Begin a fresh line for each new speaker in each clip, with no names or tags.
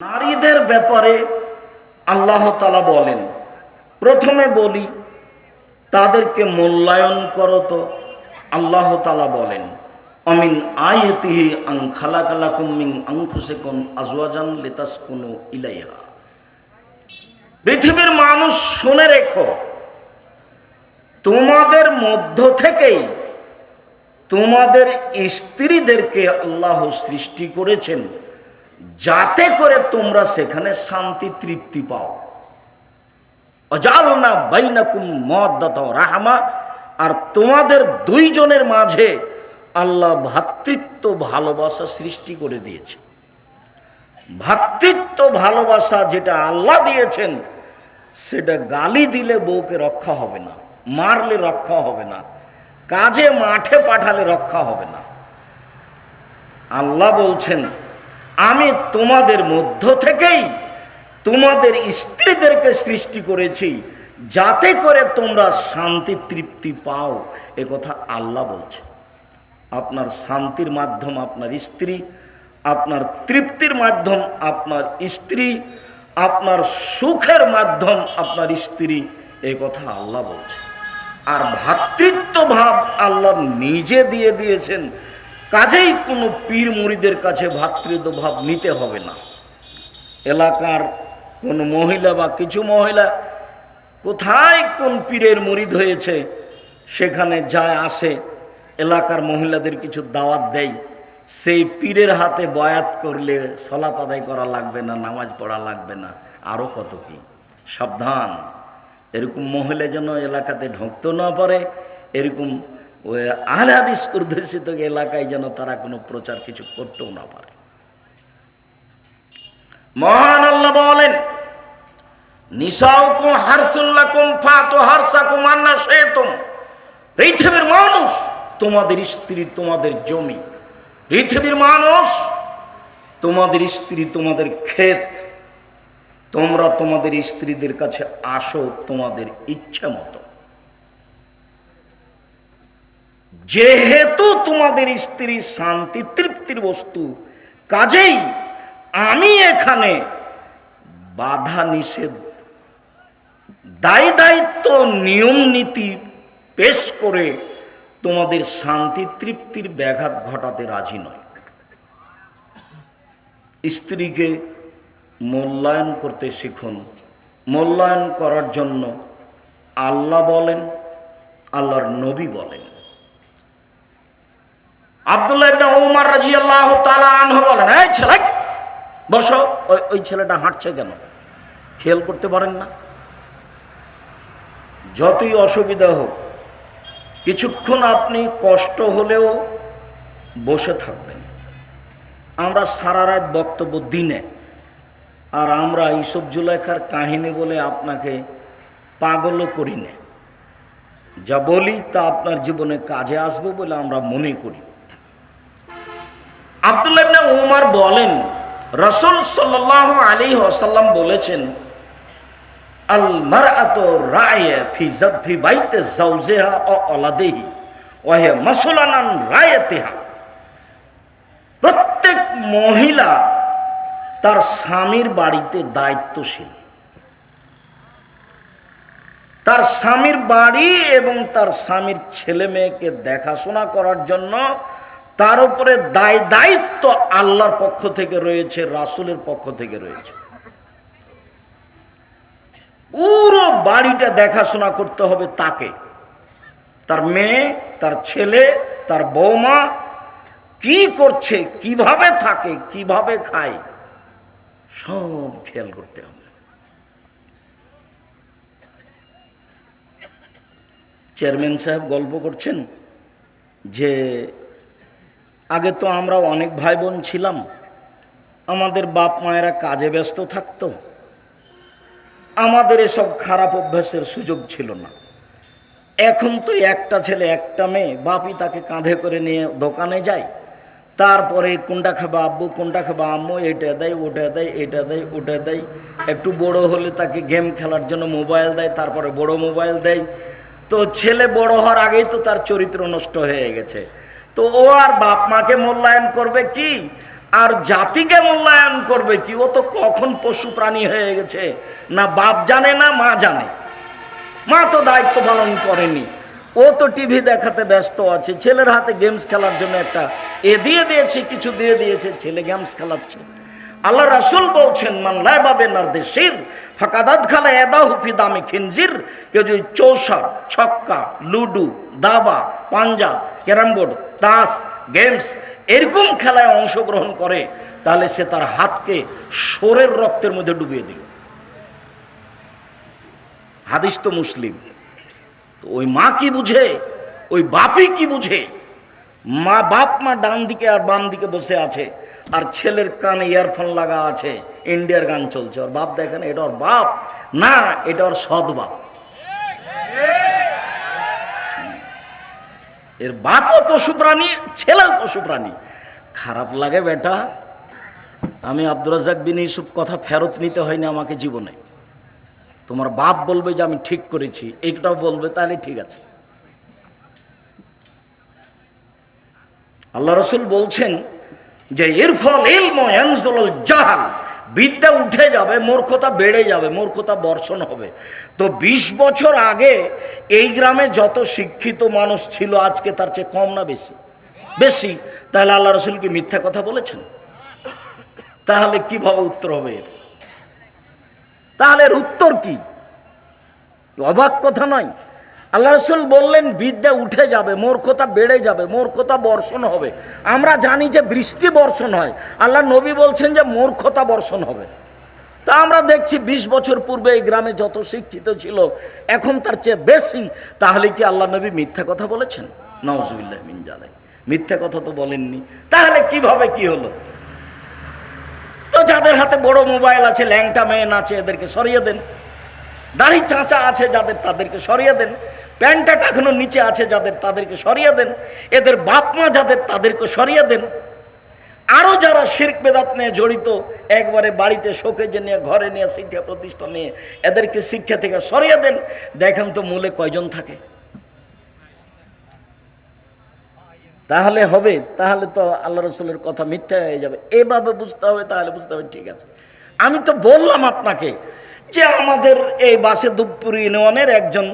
নারীদের ব্যাপারে আল্লাহ তালা বলেন, প্রথমে বলি, তাদেরকে মূল্যায়ন করো তো। আল্লাহ তালা বলেন, অমিন আয়তিহি আং খালাকালাকুম মিন আংফুসেকুন আজওয়াজান লেতাস লিতাসকুনু ইলাইহা। পৃথিবীর মানুষ শুনে রেখো, তোমাদের মধ্য থেকেই তোমাদের স্ত্রীদেরকে আল্লাহ সৃষ্টি করেছেন। যাতে করে তোমরা সেখানে শান্তি, তৃপ্তি পাও। অজালনা বাইনাকুম মদ্দাত রাহমা, আর তোমাদের দুইজনের মাঝে আল্লাহ ভ্রাতৃত্ব ভালোবাসা সৃষ্টি করে দিয়েছে ভ্রাতৃত্ব ভালোবাসা যেটা আল্লাহ দিয়েছেন, সেটা গালি দিলে বউকে রক্ষা হবে না, মারলে রক্ষা হবে না, কাজে মাঠে পাঠালে রক্ষা হবে না। আল্লাহ বলছেন আমি তোমাদের মধ্য থেকেই তোমাদের স্ত্রীদেরকে সৃষ্টি করেছি, যাতে করে তোমরা শান্তি তৃপ্তি পাও। এ কথা আল্লাহ বলছে। আপনার শান্তির মাধ্যম আপনার স্ত্রী, আপনার তৃপ্তির মাধ্যম আপনার স্ত্রী, আপনার সুখের মাধ্যম আপনার স্ত্রী এই কথা আল্লাহ বলছে। আর ভ্রাতৃত্ব ভাব আল্লাহ নিজে দিয়ে দিয়েছেন। কাজেই কোনো পীর মুড়িদের কাছে ভ্রাতৃত্ব ভাব নিতে হবে না। এলাকার কোনো মহিলা বা কিছু মহিলা কোথায় কোন পীরের মুরিদ হয়েছে, সেখানে যায় আসে, এলাকার মহিলাদের কিছু দাওয়াত দেয়, সেই পীরের হাতে বয়াত করলে সলাত আদায় করা লাগবে না, নামাজ পড়া লাগবে না আরও কত কি? সাবধান। এরকম মহিলা যেন এলাকাতে ঢুকতে না পারে, এরকম ওই আহলে হাদিস এলাকায় যেন তারা কোনো প্রচার কিছু করতেও না পারে। মহান আল্লাহ বলেন, নিসাউকুম হারসুল্লাকুম হারসাকুম আন্না পৃথিবীর মানুষ তোমাদের স্ত্রী তোমাদের জমি। পৃথিবীর মানুষ তোমাদের স্ত্রী তোমাদের ক্ষেত। তোমরা তোমাদের স্ত্রীদের কাছে আসো তোমাদের ইচ্ছা মতো। যেহেতু তোমাদের স্ত্রী শান্তি, তৃপ্তির বস্তু, কাজেই আমি এখানে বাধা নিষেধ, দায় দায়িত্ব, নিয়ম নীতি পেশ করে তোমাদের শান্তি, তৃপ্তির ব্যাঘাত ঘটাতে রাজি নয়। স্ত্রীকে মূল্যায়ন করতে শিখুন। মূল্যায়ন করার জন্য আল্লাহ বলেন, আল্লাহর নবী বলেন। আব্দুল্লাহ ইবনে ওমর রাদিয়াল্লাহু তাআলা আনহু বলেন, এই ছেলে, বসো। ওই ওই ছেলেটা হাঁটছে কেন? খেয়াল করতে পারেন না। যতই অসুবিধা হোক, কিছুক্ষণ আপনি কষ্ট হলেও বসে থাকবেন। আমরা সারা রাত বক্তব্য দিনে, আর আমরা ইসব জুলেখার কাহিনী বলে আপনাকে পাগলও করি না। যা বলি তা আপনার জীবনে কাজে আসবে বলে আমরা মনে করি। আব্দুল্লাহ ইবনে উমার বলেন, রসুল সাল্লাল্লাহু আলাইহি ওয়াসাল্লাম বলেছেন আল জাওজিহা ও প্রত্যেক মহিলা তার স্বামীর বাড়িতে দায়িত্বশীল। তার স্বামীর বাড়ি এবং তার স্বামীর ছেলে মেয়েকে দেখাশোনা করার জন্য তার উপরে দায়, দায়িত্ব আল্লাহর পক্ষ থেকে রয়েছে, রাসুলের পক্ষ থেকে রয়েছে। পুরো বাড়িটা দেখাশোনা করতে হবে তাকে। তার মেয়ে, তার ছেলে, তার বৌমা কি করছে, কীভাবে থাকে, কীভাবে খায়, সব খেয়াল করতে হবে। চেয়ারম্যান সাহেব গল্প করছেন যে আগে তো আমরা অনেক ভাই বোন ছিলাম। আমাদের বাপ মায়েরা কাজে ব্যস্ত থাকতো। আমাদের এসব খারাপ অভ্যাসের সুযোগ ছিল না। এখন তো একটা ছেলে, একটা মেয়ে বাপি তাকে কাঁধে করে নিয়ে দোকানে যায়। তারপরে কোনটা খাবা আব্বু, কোনটা খাবা আম্মু, এটা দেয়, ওটা দেয়, এটা দেয়, ওটা দেয়। একটু বড় হলে তাকে গেম খেলার জন্য মোবাইল দেয়, তারপরে বড় মোবাইল দেয়। তো ছেলে বড় হওয়ার আগেই তো তার চরিত্র নষ্ট হয়ে গেছে। তো ও আর বাপ মাকে মূল্যায়ন করবে কি? আর জাতিকে মূল্যায়ন করবে কি? ও তো কখন পশু প্রাণী হয়ে গেছে। না বাপ জানে, না মা জানে। মা তো দায়িত্ব পালন করেনি। ও তো টিভি দেখাতে ব্যস্ত আছে। ছেলের হাতে গেমস খেলার জন্য একটা এ দিয়ে দিয়েছে, কিছু দিয়ে দিয়েছে, ছেলে গেমস খেলাচ্ছে। আল্লাহ রাসুল বলছেন মানলায় বাবে নার্দেশির, ফাঁকাদাত খালা এদা হুফি দামে খিনজির। কেউ যদি চৌসার, ছক্কা, লুডু, দাবা পাঞ্জা ক্যারাম বোর্ড তাস, গেমস, এরকম খেলায় অংশগ্রহণ করে, তাহলে সে তার হাতকে সোরের রক্তের মধ্যে ডুবিয়ে দিল। হাদিস তো মুসলিম। ওই মা কি বুঝে? ওই বাপই কি বুঝে? মা বাপ মা ডান দিকে আর বাম দিকে বসে আছে, আর ছেলের কানে ইয়ারফোন লাগা আছে, ইন্ডিয়ার গান চলছে। ওর বাপ দেখেন এটা ওর বাপ? না, এটা ওর সৎ বাপ। এর বাপও পশু প্রাণী, ছেলেও পশু প্রাণী। খারাপ লাগে বেটা। আমি আব্দুর রাজাক বিন ইউসুফ কথা ফেরত নিতে হয়নি আমাকে জীবনে। তোমার বাপ বলবে যে আমি ঠিক করেছি, এইটাও বলবে, তাহলে ঠিক আছে। আল্লাহ রসুল বলছেন যে এর ফল এলমল জাহাল। বিদ্যা উঠে যাবে, মূর্খতা বেড়ে যাবে, মূর্খতা বর্ষণ হবে। তো ২০ বছর আগে এই গ্রামে যত শিক্ষিত মানুষ ছিল, আজকে তার চেয়ে কম না বেশি? বেশি। তাহলে আল্লাহ রসুল কি মিথ্যা কথা বলেছেন? তাহলে কীভাবে উত্তর হবে এর? তাহলে এর উত্তর কি? অবাক কথা নয়। আল্লাহ রসুল বললেন, বিদ্যা উঠে যাবে মূর্খতা বেড়ে যাবে মূর্খতা বর্ষণ হবে। আমরা জানি যে বৃষ্টি বর্ষণ হয়। আল্লাহ নবী বলছেন যে মূর্খতা বর্ষণ হবে। তা আমরা দেখছি ২০ বছর পূর্বে এই গ্রামে যত শিক্ষিত ছিল, এখন তার চেয়ে বেশি। তাহলে কি আল্লাহ নবী মিথ্যা কথা বলেছেন? নওয়াজবিল্লাহ মিন জালাই মিথ্যা কথা তো বলেননি। তাহলে কীভাবে কি হলো? তো যাদের হাতে বড় মোবাইল আছে, ল্যাংটা মেন আছে, এদেরকে সরিয়ে দেন। দাড়ি চাঁচা আছে যাদের তাদেরকে সরিয়ে দেন, প্যান্টটা টাকানোর নিচে আছে যাদের তাদেরকে সরিয়ে দেন, এদের বাপ মা যাদের তাদেরকে সরিয়ে দেন। আরও যারা শির্ক বেদাত নিয়ে জড়িত, একবারে বাড়িতে শোকেজে নিয়ে, ঘরে নিয়ে, শিক্ষা প্রতিষ্ঠান নিয়ে এদেরকে শিক্ষা থেকে সরিয়ে দেন, দেখেন তো মূলে কয়জন থাকে। তাহলে হবে, তাহলে তো আল্লাহ রসুলের কথা মিথ্যা হয়ে যাবে। এভাবে বুঝতে হবে, তাহলে বুঝতে হবে, ঠিক আছে। আমি তো বললাম আপনাকে যে আমাদের এই বাসে দুপুর ইউনিয়নের একজন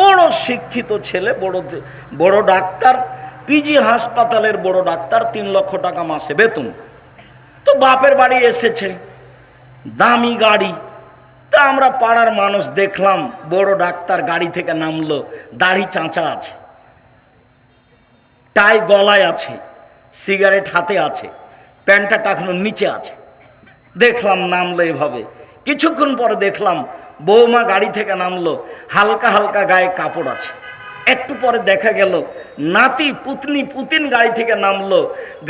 বড় শিক্ষিত ছেলে, বড় বড় ডাক্তার পিজি হাসপাতালের বড় ডাক্তার, তিন লক্ষ টাকা মাসে বেতন। তো বাপের বাড়ি এসেছে, দামি গাড়ি। তা আমরা পাড়ার মানুষ দেখলাম, বড় ডাক্তার গাড়ি থেকে নামলো, দাড়ি চাঁচা আছে। টাই গলায় আছে, সিগারেট হাতে আছে, প্যান্টটা টাকানোর নিচে আছে। দেখলাম নামলো এভাবে। কিছুক্ষণ পরে দেখলাম বৌমা গাড়ি থেকে নামলো, হালকা হালকা গায়ে কাপড় আছে। একটু পরে দেখা গেল, নাতি পুতনি পুতিন গাড়ি থেকে নামলো,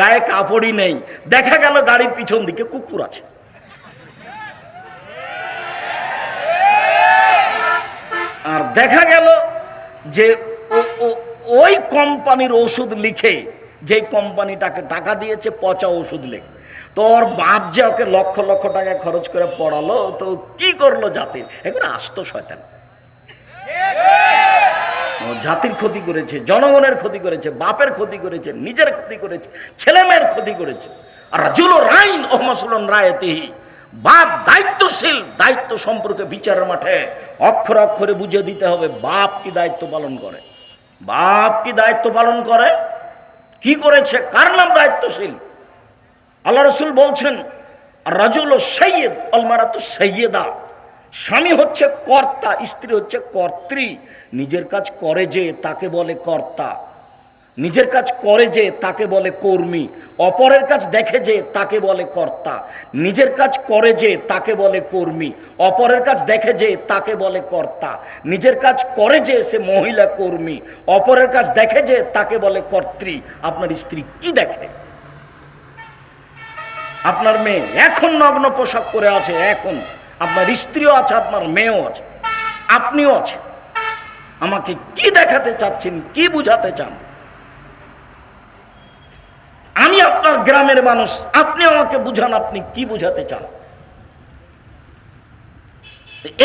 গায়ে কাপড়ই নেই। দেখা গেল গাড়ির পিছন দিকে কুকুর আছে। আর দেখা গেল যে ওই কোম্পানির ওষুধ লিখে যে কোম্পানিটাকে টাকা দিয়েছে, পচা ওষুধ লেখে। তো ওর বাপ যে ওকে লক্ষ লক্ষ টাকা খরচ করে পড়ালো, তো কি করল জাতির? এগুলো আস্ত শয়তান। জাতির ক্ষতি করেছে, জনগণের ক্ষতি করেছে, বাপের ক্ষতি করেছে, নিজের ক্ষতি করেছে, ছেলেমেয়ের ক্ষতি করেছে। আর রাজুল রাইন ও মাসুলন রায়তিহি, বাপ দায়িত্বশীল, দায়িত্ব সম্পর্কে বিচারের মাঠে অক্ষরে অক্ষরে বুঝিয়ে দিতে হবে, বাপ কি দায়িত্ব পালন করে? বাপ কি দায়িত্ব পালন করে? কি করেছে? কার নাম দায়িত্বশীল? আল্লাহ রসুল বলছেন, রাজুল ও সৈয়দ অলমারা তো সৈয়দা স্বামী হচ্ছে কর্তা, স্ত্রী হচ্ছে কর্ত্রী। নিজের কাজ করে যে তাকে বলে কর্তা। নিজের কাজ করে যে তাকে বলে কর্মী। অপরের কাজ দেখে যে তাকে বলে কর্তা। নিজের কাজ করে যে তাকে বলে কর্মী। অপরের কাজ দেখে যে তাকে বলে কর্তা। নিজের কাজ করে যে সে মহিলা কর্মী। অপরের কাজ দেখে যে তাকে বলে কর্ত্রী। আপনার স্ত্রী কি দেখে? আপনার মেয়ে এখন নগ্ন পোশাক পরে আছে, এখন। আপনার স্ত্রীও আছে, আপনার মেয়েও আছে, আপনিও আছে আমাকে কি দেখাতে চাচ্ছেন, কি বুঝাতে চান? আমি আপনার গ্রামের মানুষ, আপনি আমাকে বুঝান, আপনি কি বুঝাতে চান?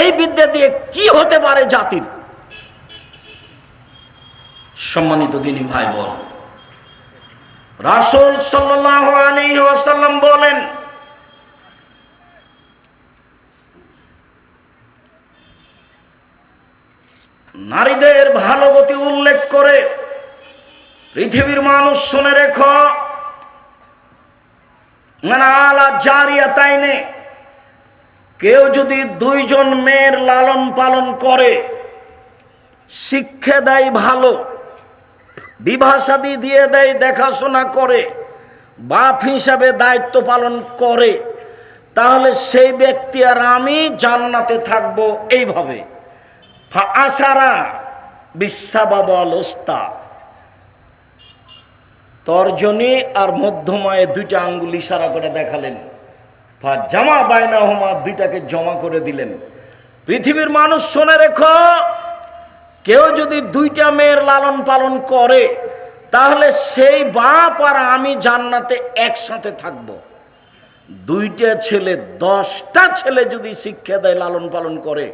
এই বিদ্যা দিয়ে কি হতে পারে জাতির? সম্মানিত দিনী ভাই বোন রাসূল আলাইহি ওয়াসাল্লাম বলেন, নারীদের ভালো গতি উল্লেখ করে পৃথিবীর মানুষ শুনে রেখো আলা জারিয়া তাইনে কেউ যদি দুইজন মেয়ের লালন পালন করে, শিক্ষা দেয় ভালো বিভাষাদি দিয়ে দেয়, দেখাশোনা করে, বাপ হিসাবে দায়িত্ব পালন করে, তাহলে সেই ব্যক্তি আর আমি জান্নাতে থাকব এইভাবে। আসারা বিশ্বাবাবল ওস্তা। তর্জনী আর মধ্যমায় দুইটা আঙ্গুল ইশারা করে দেখালেন। ফা জামা বায়না হোমা দুইটাকে জমা করে দিলেন। পৃথিবীর মানুষ, শোনে রেখো কেউ যদি দুইটা মেয়ের লালন পালন করে, তাহলে সেই বাপ আর আমি জান্নাতে একসাথে থাকব। দুইটা ছেলে, দশটা ছেলে যদি শিক্ষা দেয়, লালন পালন করে,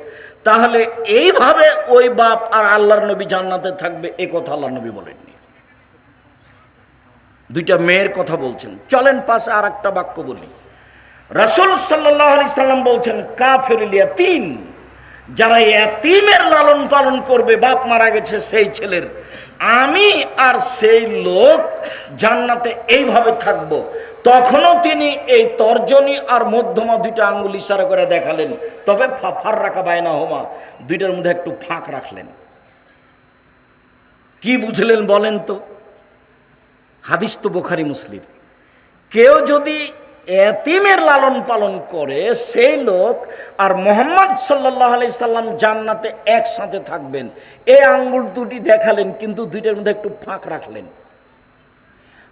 তাহলে এইভাবে ওই বাপ আর আল্লাহর নবী জান্নাতে থাকবে, এ কথা আল্লাহ নবী বলেননি। দুইটা মেয়ের কথা বলছেন। চলেন পাশে আর একটা বাক্য বলি। রসুল সাল্লাহ সাল্লাম বলছেন, কাফের তিন যারা এতিমের লালন পালন করবে, বাপ মারা গেছে সেই ছেলের। আমি আর সেই লোক জান্নাতে এইভাবে থাকব। তখনও তিনি এই তর্জনী আর মধ্যমা দুইটা আঙ্গুল ইশারা করে দেখালেন। তবে ফাফার রাখা বায়না হোমা দুইটার মধ্যে একটু ফাঁক রাখলেন। কি বুঝলেন বলেন তো? হাদিস তো বোখারি মুসলিম। কেউ যদি এতিমের লালন পালন করে সেই লোক আর মোহাম্মদ সাল্লাহ সাল্লাম জান্নাতে একসাথে থাকবেন। এই আঙ্গুল দুটি দেখালেন, কিন্তু দুইটার মধ্যে একটু ফাঁক রাখলেন।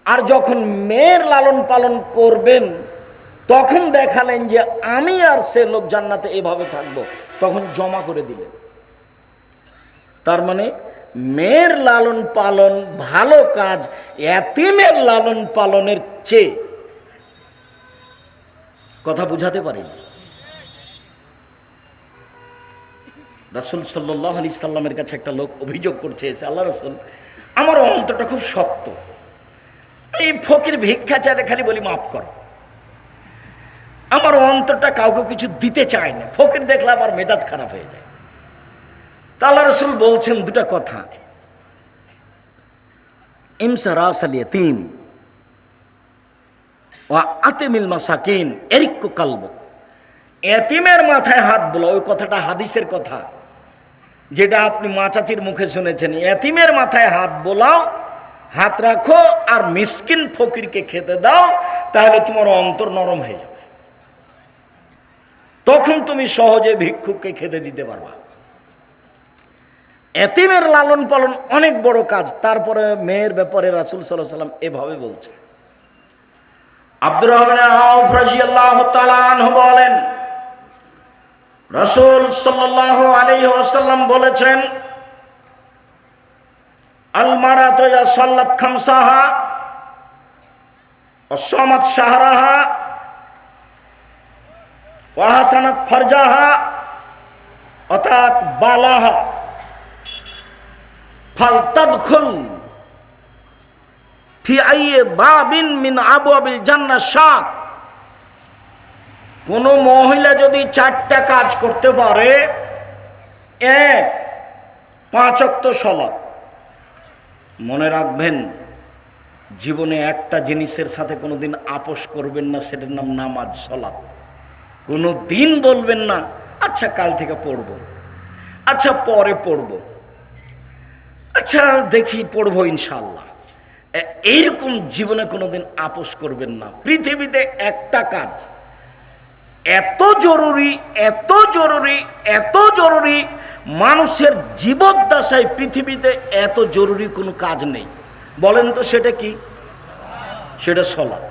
আর যখন মেয়ের লালন পালন করবেন, তখন দেখালেন যে আমি আর সে লোক জান্নাতে এভাবে থাকব। তখন জমা করে দিলেন। তার মানে মেয়ের লালন পালন ভালো কাজ, এতিমের লালন পালনের চেয়ে কথা বুঝাতে পারেন রাসুল সাল্লাহ আলি সাল্লামের কাছে একটা লোক অভিযোগ করছে এসে আল্লাহ রসুল, আমার অন্তরটা খুব শক্ত। এই ফকির ভিক্ষা চাইলে খালি বলি, মাফ করো। আমার অন্তরটা কাউকে কিছু দিতে চায় না। ফকির দেখলে আমার মেজাজ খারাপ হয়ে যায়। তা আল্লাহ রসুল বলছেন দুটা কথা। ইমসা রাস আল ইয়তিম ও আতেমিল মাসাকিন এরিক্য কালব। এতিমের মাথায় হাত বলো ওই কথাটা হাদিসের কথা। যেটা আপনি মাচাচির মুখে শুনেছেন, এতিমের মাথায় হাত বোলাও, হাত রাখো আর মিসকিন ফকিরকে খেতে দাও, তাহলে তোমার অন্তর নরম হয়ে যাবে। তখন তুমি সহজে ভিক্ষুককে খেতে দিতে পারবা। এতিমের লালন পালন অনেক বড় কাজ, তারপরে মেয়ের ব্যাপারে রাসুল সাল্লাহ সাল্লাম এভাবে বলছে আব্দুর রহমান আউফ রাদিয়াল্লাহু তাআলা আনহু বলেন, রাসূল সাল্লাল্লাহু আলাইহি ওয়াসাল্লাম বলেছেন আল মারাতু ইয়া সাল্লাত খামসাহা ওয়া সামাত শাহরাহা, ওয়া হাসানাত অর্থাৎ বালাহা, ফালতাদখুল মিন আবু কোন মহিলা যদি চারটা কাজ করতে পারে, এক পাঁচক্ত সলাপ মনে রাখবেন, জীবনে একটা জিনিসের সাথে কোনোদিন আপোষ করবেন না, সেটার নাম নামাজ সলাপ কোনো দিন বলবেন না আচ্ছা কাল থেকে পড়ব। আচ্ছা পরে পড়ব। আচ্ছা দেখি পড়ব ইনশাল্লাহ এইরকম জীবনে কোনোদিন আপোষ করবেন না। পৃথিবীতে একটা কাজ। এত জরুরি এত জরুরি এত জরুরি, মানুষের জীবদ্দশায় পৃথিবীতে এত জরুরি কোনো কাজ নেই। বলেন তো সেটা কি? সেটা সলাপ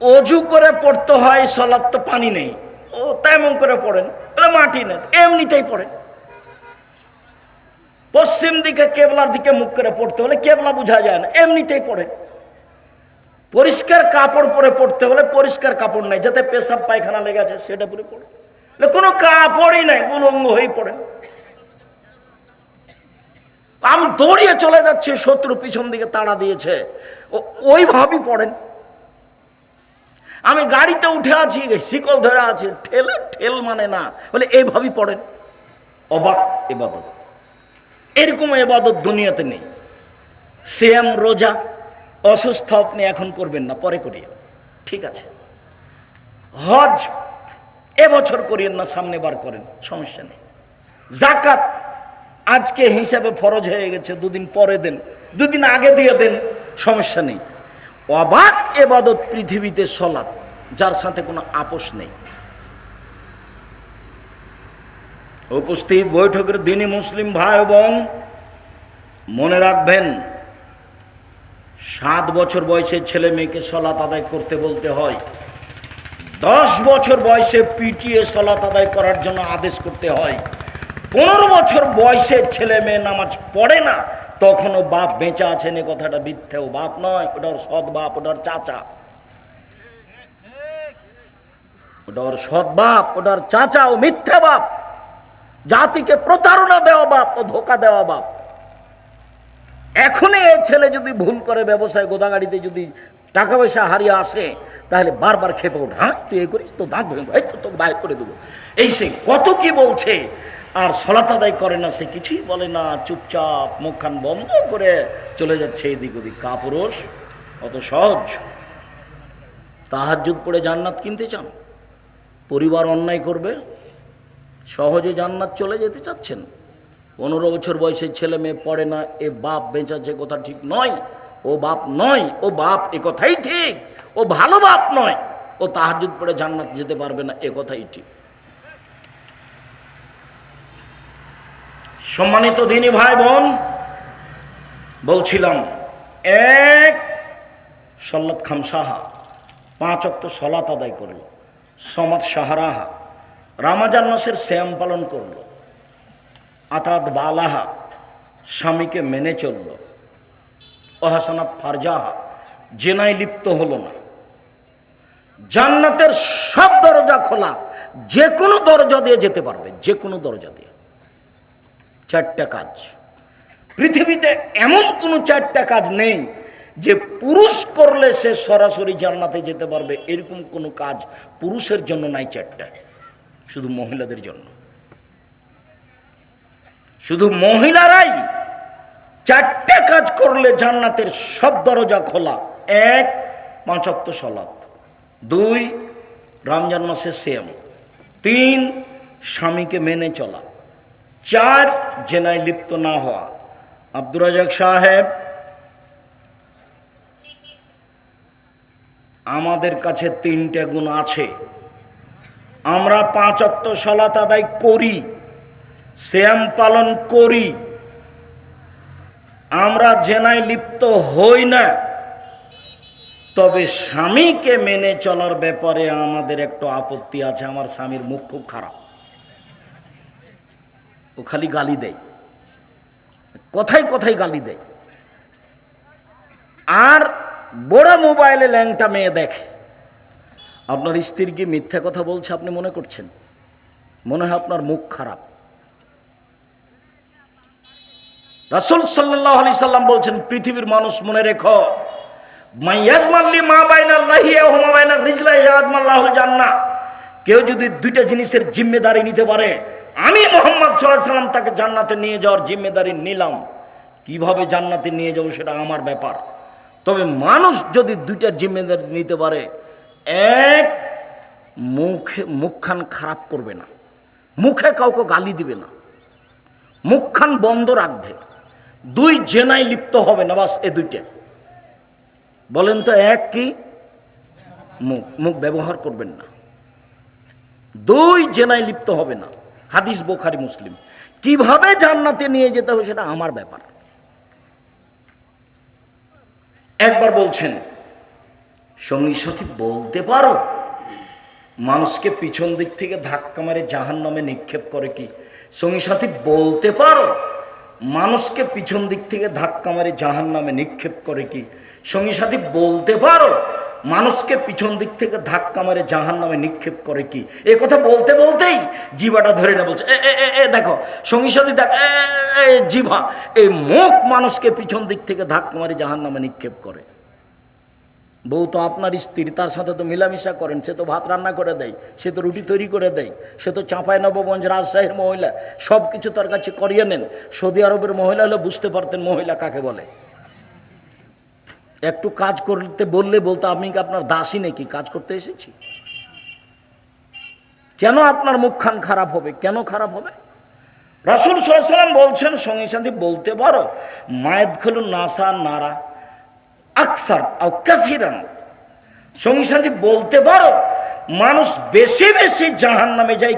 অজু করে পড়তে হয় সলাপ তো পানি নেই। ও তেমন করে পড়েন মাটি নেই, এমনিতেই পড়েন। পশ্চিম দিকে কেবলার দিকে মুখ করে পড়তে হলে কেবলা বোঝা যায় না, এমনিতেই পড়ে। পরিষ্কার কাপড় পরে পড়তে হলে পরিষ্কার কাপড় নাই, যাতে পেশাব পায়খানা লেগে আছে সেটা পরে পড়ে। কোনো কাপড়ই নাই, উলঙ্গ হয়েই পড়েন। আমি দৌড়িয়ে চলে যাচ্ছে, শত্রু পিছন দিকে তাড়া দিয়েছে। ওইভাবেই পড়েন। আমি গাড়িতে উঠে আছি, শিকল ধরে আছি, ঠেল ঠেল মানে না, বলে এইভাবেই পড়েন। অবাক এবাদত এরকম এবাদত দুনিয়াতে নেই। সেম রোজা, অসুস্থ আপনি এখন করবেন না, পরে করিয়ে ঠিক আছে। হজ, এবছর করিয়েন না, সামনে বার করেন, সমস্যা নেই। জাকাত, আজকে হিসাবে ফরজ হয়ে গেছে, দুদিন পরে দেন, দুদিন আগে দিয়ে দেন, সমস্যা নেই। অবাক এবাদত পৃথিবীতে সলাৎ, যার সাথে কোনো আপোষ নেই। উপস্থিত বৈঠকের দিনই মুসলিম ভাই বোন, মনে রাখবেন, সাত বছর বয়সের ছেলে মেয়েকে সলাত আদায় করতে বলতে হয়। দশ বছর বয়সে পিটিয়ে সলাত আদায় করার জন্য আদেশ করতে হয়। পনেরো বছর বয়সের ছেলে মেয়ে নামাজ পড়ে না, তখনও বাপ বেঁচে আছেন, এ কথাটা মিথ্যে ও বাপ নয় ওটার সৎ বাপ ওটার চাচা। ওটার সৎ বাপ ওটার চাচা ও মিথ্যা বাপ। জাতিকে প্রতারণা দেওয়া বাপ ও ধোকা দেওয়া বাপ। এখনই এই ছেলে যদি ভুল করে ব্যবসায় গোদাগাড়িতে যদি টাকা পয়সা হারিয়ে আসে, তাহলে বারবার খেপে ওঠ। হ্যাঁ তুই এ করিস? তো দাঁত ভেঙে এই তো তোকে বাইর করে দেবো। এই সে কত কি বলছে, আর সলাত আদায় করে না, সে কিছুই বলে না। চুপচাপ মুখখান বন্ধ করে চলে যাচ্ছে এদিক ওদিক। কাপুরুষ, অত সহজ। তাহাজুদ পড়ে জান্নাত কিনতে চান? পরিবার অন্যায় করবে? সহজে জান্নাত চলে যেতে চাচ্ছেন। পনেরো বছর বয়সের ছেলে মেয়ে পড়ে না, এ বাপ বেঁচাচ্ছে কথা ঠিক নয়। ও বাপ নয়, ও বাপ এ কথাই ঠিক। ও ভালো বাপ নয়, ও তাহাজুদ পড়ে জান্নাত যেতে পারবে না, এ কথাই ঠিক। সম্মানিত দিনী ভাই বোন, বলছিলাম, এক সল্লত খামসাহা, পাঁচ অক্ত সলাত আদায় করল, সমাদ সাহারাহা। রামাজান মাসের শ্যাম পালন করল। আতাদ বালাহা স্বামীকে মেনে চলল। অহাসানাত ফারজাহা, জেনায় লিপ্ত হলো না। জান্নাতের সব দরজা খোলা, যে কোনো দরজা দিয়ে যেতে পারবে, যে কোনো দরজা দিয়ে। চারটা কাজ। পৃথিবীতে এমন কোনো চারটা কাজ নেই যে পুরুষ করলে সে সরাসরি জান্নাতে যেতে পারবে, এরকম কোনো কাজ পুরুষের জন্য নাই চারটা। শুধু মহিলাদের জন্য। শুধু মহিলারাই চারটে কাজ করলে জান্নাতের সব দরজা খোলা। এক, পাঁচক্ত সলাৎ দুই, রমজান মাসের সেম তিন, স্বামীকে মেনে চলা। চার, জেনায় লিপ্ত না হওয়া। আব্দুর রাজাক সাহেব, আমাদের কাছে তিনটে গুণ আছে। আমরা পাঁচ অক্ত সলাত আদায় করি শ্যাম পালন করি। আমরা জেনায় লিপ্ত হই না। তবে স্বামীকে মেনে চলার ব্যাপারে আমাদের একটু আপত্তি আছে, আমার স্বামীর মুখ খুব খারাপ। ও খালি গালি দেয়। কথাই কথাই গালি দেয়। আর বড় মোবাইলে ল্যাংটা মেয়ে দেখে। আপনার স্ত্রী কি মিথ্যা কথা বলছে আপনি মনে করছেন? মনে হয় আপনার মুখ খারাপ। রাসুল সাল্লাহ আলি সাল্লাম বলছেন, পৃথিবীর মানুষ মনে রেখো মাইয়াজমাল্লি মা বাইনাল লাহিয়া হুমা বাইনাল রিজলা ইয়াজমাল্লাহুল জান্না কেউ যদি দুইটা জিনিসের জিম্মেদারি নিতে পারে, আমি মোহাম্মদ সাল্লাহ সাল্লাম তাকে জান্নাতে নিয়ে যাওয়ার জিম্মেদারি নিলাম। কীভাবে জান্নাতে নিয়ে যাব সেটা আমার ব্যাপার। তবে মানুষ যদি দুইটা জিম্মেদারি নিতে পারে এক মুখে মুখখান খারাপ করবে না। মুখে কাউকে গালি দিবে না। মুখখান বন্ধ রাখবে। দুই জেনায় লিপ্ত হবে না বাস এ দুইটা। বলেন তো এক কি? মুখ মুখ ব্যবহার করবেন না। দুই জেনায় লিপ্ত হবে না। হাদিস বোখারি মুসলিম। কীভাবে জান্নাতে নিয়ে যেতে হবে সেটা আমার ব্যাপার। একবার বলছেন সঙ্গী সাথী বলতে পারো? মানুষকে পিছন দিক থেকে ধাক্কা মেরে জাহান নামে নিক্ষেপ করে কি? সঙ্গী সাথী বলতে পারো? মানুষকে পিছন দিক থেকে ধাক্কা মেরে জাহান নামে নিক্ষেপ করে কি? সঙ্গী সাথী বলতে পারো? মানুষকে পিছন দিক থেকে ধাক্কা মারে জাহান নামে নিক্ষেপ করে কি? এ কথা বলতে বলতেই জিভাটা ধরে না বলছে, এ দেখো, সঙ্গী সাথী দেখ জিভা, এই মুখ মানুষকে পিছন দিক থেকে ধাক্কা মারে জাহান নামে নিক্ষেপ করে। বউ তো আপনার স্ত্রী, তার সাথে তো মিলামিশা করেন, সে তো ভাত রান্না করে দেয়, সে তো রুটি তৈরি করে দেয়, সে তো চাঁপাই নবগঞ্জ রাজশাহীর মহিলা, সব কিছু তার কাছে করিয়ে নেন। সৌদি আরবের মহিলা হলে বুঝতে পারতেন মহিলা কাকে বলে। একটু কাজ করতে বললে বলতো, আমি কি আপনার দাসী নাকি? কাজ করতে এসেছি? কেন আপনার মুখখান খারাপ হবে? কেন খারাপ হবে? রাসুল সাল্লাম বলছেন, সঙ্গে সাথে, বলতে পারো, মায়ের খেলুন নাসা নারা। আকসার আও কাফিরান সঙ্গে সাথে বলতে পারো মানুষ বেশি বেশি জাহান নামে যায়